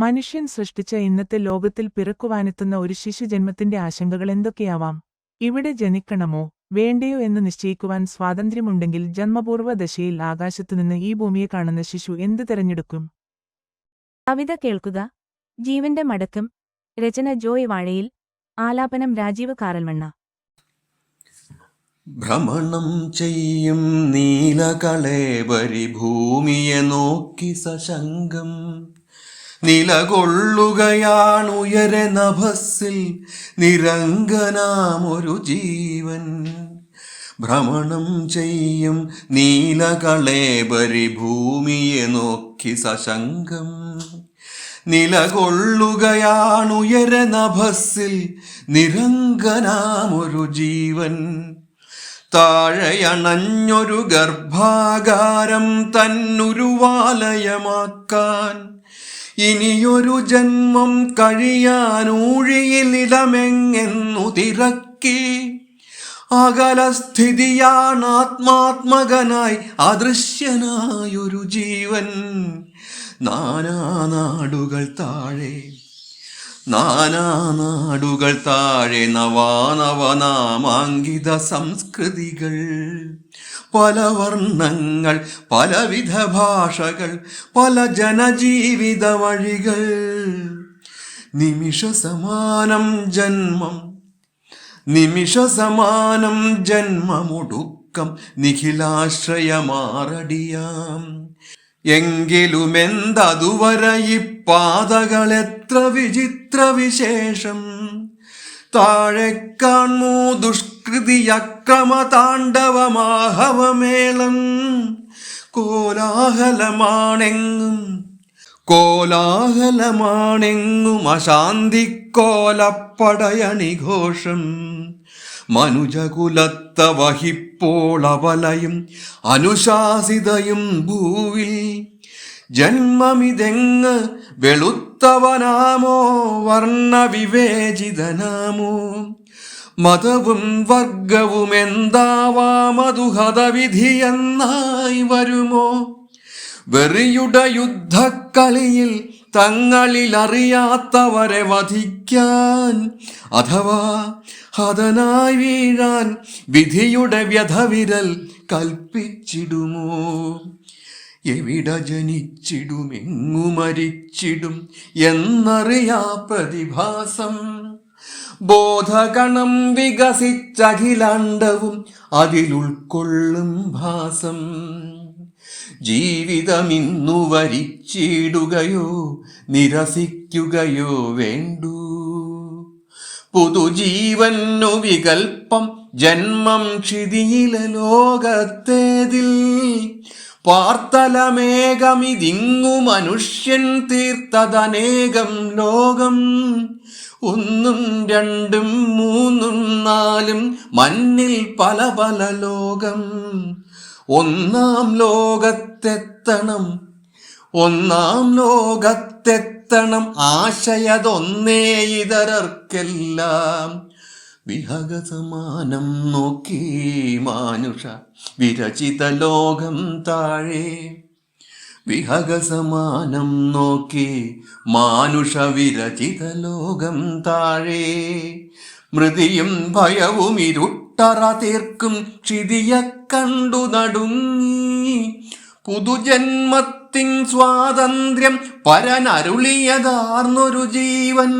മനുഷ്യൻ സൃഷ്ടിച്ച ഇന്നത്തെ ലോകത്തിൽ പിറക്കുവാനെത്തുന്ന ഒരു ശിശുജന്മത്തിന്റെ ആശങ്കകൾ എന്തൊക്കെയാവാം? ഇവിടെ ജനിക്കണമോ വേണ്ടയോ എന്ന് നിശ്ചയിക്കുവാൻ സ്വാതന്ത്ര്യമുണ്ടെങ്കിൽ ജന്മപൂർവ ദശയിൽ ആകാശത്തുനിന്ന് ഈ ഭൂമിയെ കാണുന്ന ശിശു എന്ത് തെരഞ്ഞെടുക്കും? കവിത കേൾക്കുക. ജീവന്റെ മടക്കം. രചന ജോയ് വാഴയിൽ. ആലാപനം രാജീവ് കാറൽമണ്ണ ഭ്രമണം ചെയ്യും നീലകളെ ഭൂമിയെ നോക്കി സശങ്കം നിലകൊള്ളുകയാണുയരെ നഭസ്സിൽ നിരങ്കനാമൊരു ജീവൻ. ഭ്രമണം ചെയ്യും നീലകളേബരി ഭൂമിയെ നോക്കി സശങ്കം നിലകൊള്ളുകയാണുയരെ നഭസ്സിൽ നിരങ്കനാമൊരു ജീവൻ. താഴെയണഞ്ഞൊരു ഗർഭാകാരം തന്നുരുവാലയമാക്കാൻ ഇനിയൊരു ജന്മം കഴിയാനൂഴിയിലിടമെങ്ങെന്നു തിരക്കി. അകലസ്ഥിതിയാണ് ആത്മാത്മകനായി അദൃശ്യനായൊരു ജീവൻ. നാനാനാടുകൾ താഴെ നാനാനാടുകൾ താഴെ നവാനവനാമാങ്കിത സംസ്കൃതികൾ. പല വർണങ്ങൾ പലവിധ ഭാഷകൾ പല ജനജീവിത വഴികൾ. നിമിഷ സമാനം ജന്മം നിമിഷ സമാനം ജന്മമൊടുക്കം നിഖിലാശ്രയമാറടിയാം. എങ്കിലുമെന്തതുവരെ ഈ പാതകൾ വിചിത്ര വിശേഷം താഴെ കാൺമൂ ദുഷ്കൃതി അക്രമ താണ്ഡവമാഹവമേളം കോലാഹലമാണെങ്ങും കോലാഹലമാണെങ്ങും അശാന്തിക്കോലപ്പടയണിഘോഷം. മനുജകുലത്ത വഹിപ്പോൾ അവലയും അനുശാസിതയും ഭൂവിൽ ജന്മമിതെങ്ങ് വെളുത്തവനാമോ വർണവിവേചിതനാമോ? മതവും വർഗവും എന്താവാമതു ഹതവിധിയെന്നായി വരുമോ? വെറിയുടെ യുദ്ധക്കളിയിൽ തങ്ങളിൽ അറിയാത്തവരെ വധിക്കാൻ അഥവാ ഹതനായി വീഴാൻ വിധിയുടെ വ്യധവിരൽ കൽപ്പിച്ചിടുമോ? എവിടെ ജനിച്ചിടുമെങ്ങു മരിച്ചിടും എന്നറിയാ പ്രതിഭാസം. ബോധഗണം വികസിച്ചഖിലാണ്ടവും അതിലുൾക്കൊള്ളും ഭാസം. ജീവിതമിന്നു വരിച്ചിടുകയോ നിരസിക്കുകയോ വേണ്ടൂ. പുതുജീവനു വികൽപ്പം ജന്മം ക്ഷിതിയിലെ ലോകത്തേതിൽ പാർത്തലമേകമിതിങ്ങു മനുഷ്യൻ തീർത്തതനേകം ലോകം. ഒന്നും രണ്ടും മൂന്നും നാലും മണ്ണിൽ പല പല ലോകം. ഒന്നാം ലോകത്തെത്തണം ഒന്നാം ലോകത്തെത്തണം ആശയതൊന്നേ ഇതരർക്കെല്ലാം. വിഹഗസമാനം നോക്കി മാനുഷ വിരചിത ലോകം താഴെ. വിഹഗസമാനം നോക്കി മാനുഷ വിരചിത ലോകം താഴെ. മൃതിയും ഭയവും ഇരുട്ടറ തീർക്കും ക്ഷിതിയ കണ്ടു നടുങ്ങി. പുതുജന്മത്തിൻ സ്വാതന്ത്ര്യം പരനരുളിയതാർന്നൊരു ജീവൻ.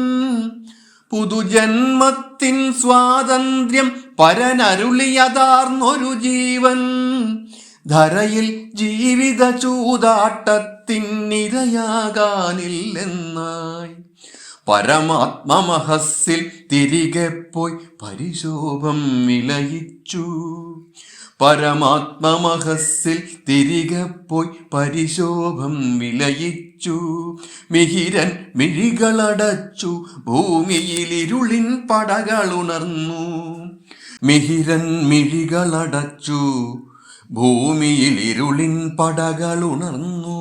പുതുജന്മത്തിൻ സ്വാതന്ത്ര്യം പരനരുളിയതാർന്നൊരു ജീവൻ. ധരയിൽ ജീവിത ചൂതാട്ടത്തിനിരയാകാനില്ലെന്നായി പരമാത്മമഹസ്സിൽ തിരികെ പോയി പരിശോഭം വിലയിച്ചു. പരമാത്മമഹസ്സിൽ തിരികെ പോയി പരിശോഭം വിലയിച്ചു. മിഹിരൻ മിഴികളടച്ചു. ഭൂമിയിൽ ഇരുളിൻ പടകളുണർന്നു. മിഹിരൻ മിഴികളടച്ചു. ഭൂമിയിൽ ഇരുളിൻ പടകളുണർന്നു.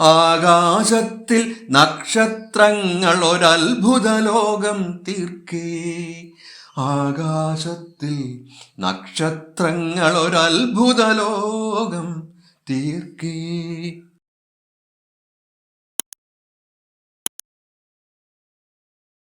ആകാശത്തിൽ നക്ഷത്രങ്ങൾ ഒരത്ഭുത ലോകം തീർക്കേ. ആകാശത്തിൽ നക്ഷത്രങ്ങൾ ഒരത്ഭുത ലോകം തീർക്കേ